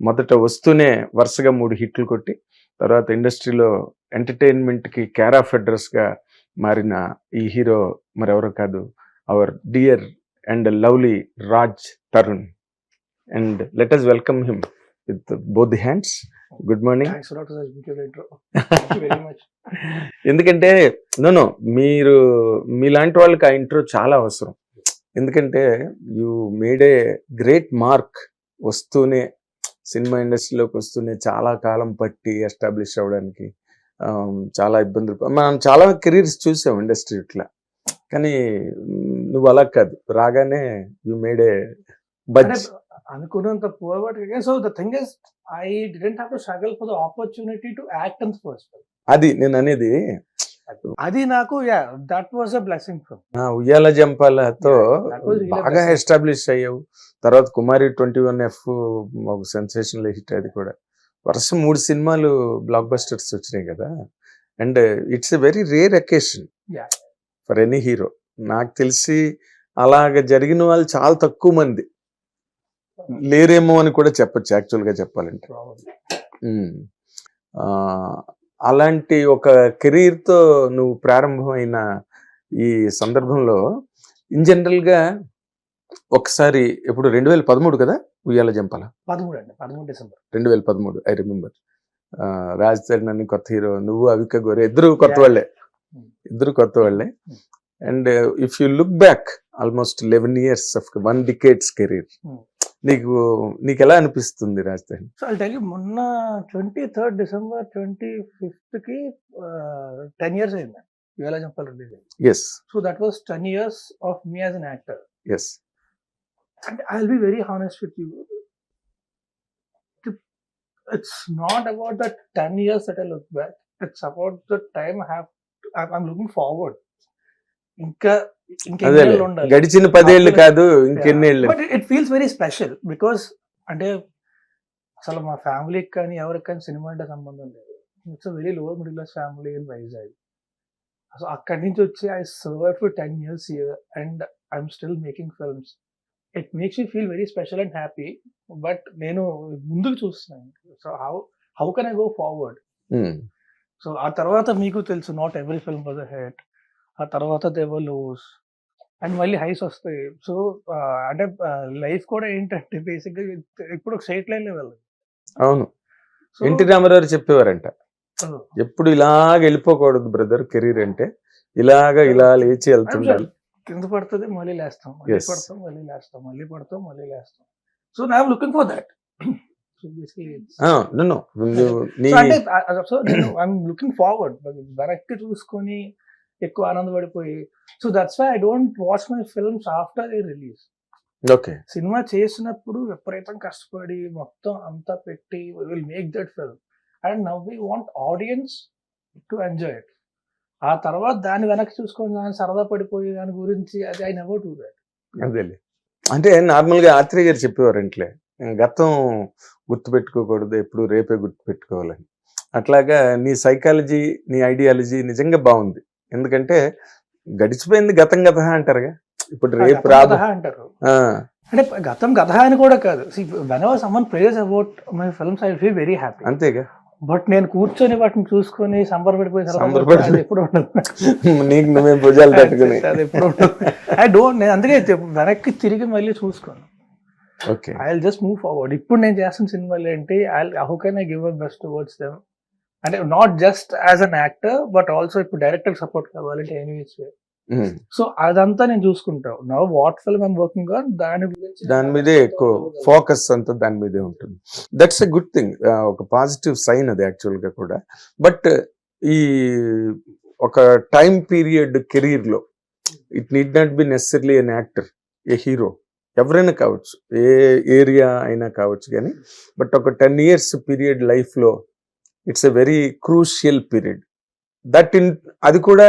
మొదట వస్తూనే వరుసగా మూడు హిట్లు కొట్టి తర్వాత ఇండస్ట్రీలో ఎంటర్టైన్మెంట్కి కేర్ ఆఫ్ అడ్రస్గా మారిన ఈ హీరో మరెవరో కాదు our dear and lovely Raj Tarun. And let us welcome him with both the hands. Good morning. ఎందుకంటే నో మీరు మీలాంటి వాళ్ళకి ఆ ఇంట్రో చాలా అవసరం. ఎందుకంటే you made a great mark వస్తూనే సినిమా ఇండస్ట్రీలోకి వస్తూనే చాలా కాలం పట్టి ఎస్టాబ్లిష్ అవ్వడానికి చాలా ఇబ్బందులు మనం చాలా కెరీర్స్ చూసాం ఇండస్ట్రీ ఇట్లా కానీ నువ్వు అలా కాదు. రాగానే యు మేడ్ ఏ అనుకున్నంత the thing is I didn't have to struggle for the opportunity to act in the first place. అది నేను అనేది అది. నాకు yeah that was a blessing Uyyala జంపాలతో బాగా. ఎస్టాబ్లిష్ అయ్యావు. తర్వాత కుమారి ట్వంటీ వన్ ఎఫ్ ఒక సెన్సేషనల్ హిట్ అది కూడా. వరుస మూడు సినిమాలు బ్లాక్ బస్టర్స్ వచ్చినాయి కదా. And it's a very rare occasion. For any hero నాకు తెలిసి అలాగ జరిగిన వాళ్ళు చాలా తక్కువ మంది. లేరేమో అని కూడా చెప్పొచ్చు యాక్చువల్గా చెప్పాలంటే. అలాంటి ఒక కెరీర్తో నువ్వు ప్రారంభమైన ఈ సందర్భంలో ఇన్ జనరల్గా ఒకసారి ఇప్పుడు రెండు వేల పదమూడు కదా ఉయ్యాల జంపాల పదమూడు అండి పదమూడు డిసెంబర్ రెండు వేల పదమూడు ఐ రిమెంబర్ రాజ్ తరుణ్ కొత్త హీరో నువ్వు అవిక గోరే ఇద్దరు కొత్త Yeah. వాళ్ళే Hmm. ఇద్దరు కొత్త వాళ్ళే Hmm. And if you look back almost eleven years of one decades career Hmm. నీకు నీకు ఎలా అనిపిస్తుంది రాజధాని? మొన్న ట్వంటీ థర్డ్ డిసెంబర్ ట్వంటీ ఫిఫ్త్కి టెన్ ఇయర్స్ అయింది. వేల చెప్పాలి release yes so that was ten years of me as an actor yes అంటే I will be very honest with you it's not about that ten years that I look back it's about the time have I'm looking forward ఇంకా అదే? గడిచిన పదేళ్ళు కాదు ఇంకెన్నేళ్ళు but it feels very special because అంటే అసలు మా ఫ్యామిలీకి కానీ ఎవరికి కానీ సినిమా అంటే సంబంధం లేదు. It's very lower middle class family in Vizag so అక్కడి నుంచి వచ్చి I serve for ten years year and I'm still making films it makes you feel very special and happy but నేను ముందుకు చూస్తున్నాను. So how how can I go forward so ఆ తర్వాత మీకు తెలుసు not every film was a hit ఆ తర్వాత దేవర్ lows and మళ్ళీ హైస్ వస్తాయి. సో అంటే లైఫ్ కూడా ఏంటంటే బేసిక్గా ఇప్పుడు ఒక స్ట్రైట్ లైన్ వెళ్ళదు అవును. ఎన్టీ రామారావు చెప్పేవారంట. ఎప్పుడు ఇలాగ వెళ్ళిపోకూడదు బ్రదర్ కెరీర్ అంటే ఇలాగ ఇలా లేచి వెళ్తుండాలి. కింద పడుతుంది మళ్ళీ లేస్తాం. మళ్ళీ. పడతాం మళ్ళీ లేస్తాం మళ్ళీ పడతాం మళ్ళీ లేస్తాం. సో నా looking for that looking forward వెనక్కి చూసుకొని ఎక్కువ ఆనందపడిపోయి. So that's why I don't watch my films after a release okay cinema చేసినప్పుడు విపరీతం కష్టపడి మొత్తం అంతా పెట్టి will make that film and now we want audience to enjoy it ఆ తర్వాత దాన్ని వెనక్కి చూసుకొని దాన్ని సరదా పడిపోయి దాని గురించి అది ఐ నెవర్ డూ దట్ అదేలే. అంటే నార్మల్గా ఆత్రేయ గారు చెప్పేవారంట్లే గతం గుర్తుపెట్టుకోకూడదు ఎప్పుడు రేపే గుర్తుపెట్టుకోవాలని. అట్లాగా నీ సైకాలజీ నీ ఐడియాలజీ నిజంగా బాగుంది. ఎందుకంటే గడిచిపోయింది గతం గత అంటారుగా. ఇప్పుడు రేపు రాబో అంటారు. అంటే గతం గత అని కూడా కాదు. Whenever someone prayers about my films I feel very happy అంతేగా. బట్ నేను కూర్చొని వాటిని చూసుకొని సంబరపడిపోయిన ఎప్పుడు ఉండదు. నీకు నువ్వే భుజాలు తట్టుకుని. అది ఎప్పుడు ఉండదు. ఐ డోంట్ నేను అందుకే వెనక్కి తిరిగి మళ్ళీ చూసుకోను. Okay. I just move forward ఇప్పుడు నేను చేస్తున్న సినిమాలు ఏంటి? I how can I give a best words them అంటే not just as an actor but also ఇప్పుడు డైరెక్టర్ సపోర్ట్ కావాలంటే ఎనీవేస్ సో అదంతా నేను చూసుకుంటాను now what film I'm working on దాని గురించి దాని మీదే ఎక్కువ ఫోకస్ అంతా దాని మీదే ఉంటుంది. దట్స్ ఎ గుడ్ థింగ్ ఒక పాజిటివ్ సైన్ అది యాక్చువల్గా కూడా. బట్ ఈ ఒక టైం పీరియడ్ కెరీర్లో it need not be necessary an actor A hero ఎవరైనా కావచ్చు ఏ ఏరియా అయినా కావచ్చు కానీ బట్ ఒక టెన్ ఇయర్స్ పీరియడ్ లైఫ్లో it's a very crucial period. That in అది కూడా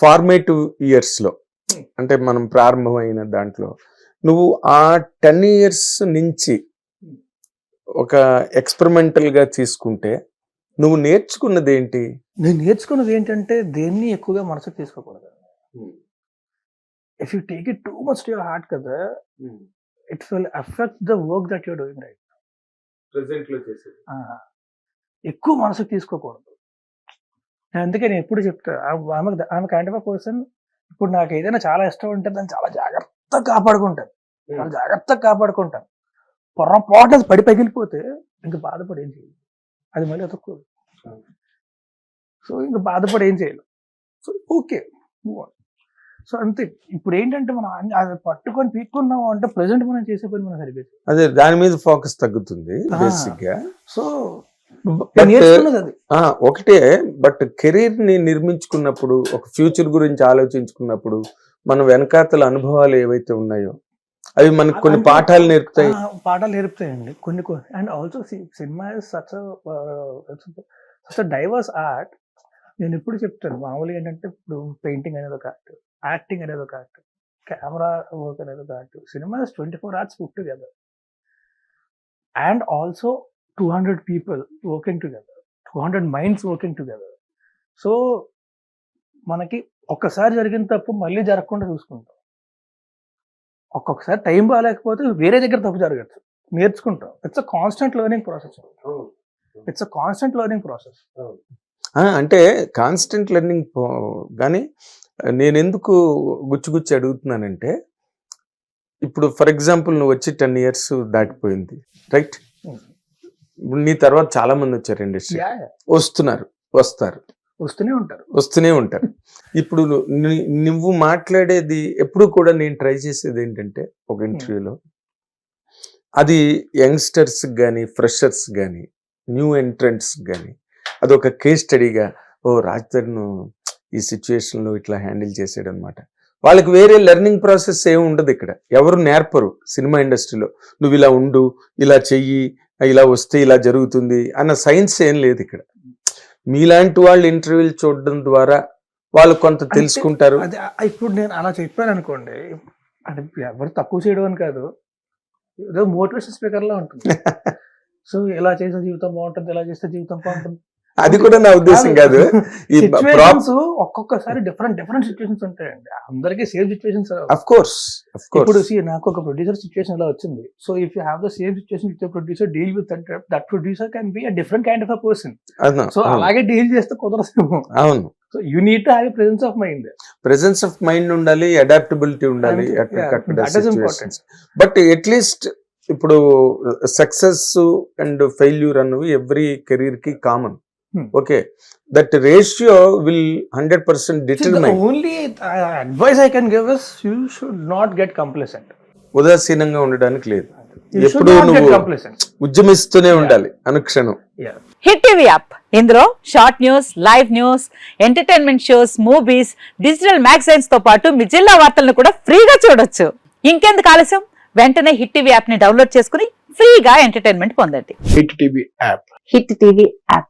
ఫార్మేటివ్ ఇయర్స్లో. అంటే మనం ప్రారంభమైన దాంట్లో. నువ్వు ఆ టెన్ ఇయర్స్ నుంచి ఒక ఎక్స్పెరిమెంటల్గా తీసుకుంటే నువ్వు నేర్చుకున్నది ఏంటి నేను నేర్చుకున్నది ఏంటంటే దేన్ని ఎక్కువగా మనసుకు తీసుకోకూడదు. If you take it too much to your heart కదా it will affect the work that you're doing right ప్రెసెంట్లో చేసేది. ఆ, ఎక్కువ మనసుకు తీసుకోకూడదు. అందుకే నేను ఎప్పుడు చెప్తా ఆమెకు ఆమె కైండ్ ఆఫ్ పర్సన్ ఇప్పుడు నాకు ఏదైనా చాలా ఇష్టం ఉంటే దాన్ని చాలా జాగ్రత్తగా కాపాడుకుంటాను. చాలా జాగ్రత్తగా కాపాడుకుంటాను. పొరపాటు అది పడి పగిలిపోతే ఇంక బాధపడి ఏం చేయలేదు అది మళ్ళీ అతుక్కోదు సో ఇంక బాధపడి ఏం చేయలేదు సో ఓకే సో అంతే. ఇప్పుడు ఏంటంటే మనం అది పట్టుకొని పీక్కున్నాం అంటే ప్రజెంట్ మనం చేసే పని మనం చేయాలి. అదే దాని మీద ఫోకస్ తగ్గుతుంది సో ఒకటే బట్ కెరీర్ని నిర్మించుకున్నప్పుడు ఒక ఫ్యూచర్ గురించి ఆలోచించుకున్నప్పుడు మన వెనకాతల అనుభవాలు ఏవైతే ఉన్నాయో అవి మనకు కొన్ని పాఠాలు నేర్పుతాయి. పాఠాలు నేర్పుతాయండి. కొన్ని కొన్ని and also cinema is such such diverse art నేను ఎప్పుడు చెప్తాను మామూలుగా ఏంటంటే ఇప్పుడు పెయింటింగ్ అనేది ఒక ఆర్ట్ యాక్టింగ్ అనేది ఒక ఆర్ట్ కెమెరా వర్క్ అనేది ఒక art cinema twenty four hours put together and also two hundred people working together two hundred minds working together so మనకి ఒక్కసారి జరిగిన తప్పు మళ్ళీ జరగకుండా చూసుకుంటాం. ఒక్కొక్కసారి టైం బాగాలేకపోతే వేరే దగ్గర తప్పు జరగచ్చు. నేర్చుకుంటాం. It's a constant learning process it's a constant learning process అంటే కాన్స్టెంట్ లెర్నింగ్ కానీ నేను ఎందుకు గుచ్చి గుచ్చి అడుగుతున్నానంటే ఇప్పుడు ఫర్ ఎగ్జాంపుల్ నువ్వు వచ్చి టెన్ ఇయర్స్ దాటిపోయింది రైట్ ఇప్పుడు నీ తర్వాత చాలా మంది వచ్చారు ఇండస్ట్రీ వస్తున్నారు వస్తారు. వస్తూనే ఉంటారు. వస్తూనే ఉంటారు. ఇప్పుడు నువ్వు మాట్లాడేది ఎప్పుడు కూడా నేను ట్రై చేసేది ఏంటంటే ఒక ఇంటర్వ్యూలో అది యంగ్స్టర్స్ కానీ ఫ్రెషర్స్ కానీ న్యూ ఎంట్రెంట్స్ కానీ అది ఒక కేస్ స్టడీగా ఓ రాజధర్ను ఈ సిచ్యువేషన్లో ఇట్లా హ్యాండిల్ చేసాడు అనమాట వాళ్ళకి వేరే లెర్నింగ్ ప్రాసెస్ ఏమి ఉండదు ఇక్కడ. ఎవరు నేర్పరు సినిమా ఇండస్ట్రీలో. నువ్వు ఇలా ఉండు ఇలా చెయ్యి ఇలా వస్తే ఇలా జరుగుతుంది అన్న సైన్స్ ఏం లేదు ఇక్కడ. మీలాంటి వాళ్ళు ఇంటర్వ్యూలు చూడడం ద్వారా వాళ్ళు కొంత తెలుసుకుంటారు. అది ఇప్పుడు నేను అలా చెప్పాను అనుకోండి అంటే ఎవరు తక్కువ చేయడం అని కాదు ఏదో మోటివేషన్ స్పీకర్ లా ఉంటుంది. సో ఇలా చేస్తే జీవితం బాగుంటుంది ఇలా చేస్తే జీవితం బాగుంటుంది. అది కూడా నా ఉద్దేశం కాదు. ఈ సిచ్యువేషన్స్ ఒక్కొక్కసారి డిఫరెంట్ డిఫరెంట్ సిచ్యువేషన్స్ ఉంటాయండి. అందరికీ సేమ్ సిచ్యువేషన్స్ అఫ్ కోర్స్ ఇప్పుడు see, నాకు ఒక ప్రొడ్యూసర్ సిచ్యువేషన్ ఇలా వచ్చింది. So if you have the same situation with producer deal with that producer can be a different kind of a person so అలాగే deal చేస్తే కుదరదు అవును. So you need to have presence of mind presence of mind ఉండాలి adaptability ఉండాలి. But at least ఇప్పుడు success and failure అన్నవి every కెరీర్కి common. Okay that ratio will hundred percent determine only advice I can give is you should not get complacent ఉదాసీనంగా ఉండడానికి లేదు. ఎప్పుడు నువ్వు complacent ఉద్యమిస్తూనే ఉండాలి అనుక్షణం. హిట్ టీవీ యాప్ ఇందులో short news live news entertainment shows movies digital మ్యాగజైన్స్తో పాటు మీ జిల్లా వార్తలను కూడా ఫ్రీగా చూడొచ్చు. ఇంకెందుకు ఆలస్యం? వెంటనే హిట్ టీవీ యాప్ని డౌన్లోడ్ చేసుకుని ఫ్రీగా ఎంటర్టైన్మెంట్ పొందండి. Hit TV app hit TV app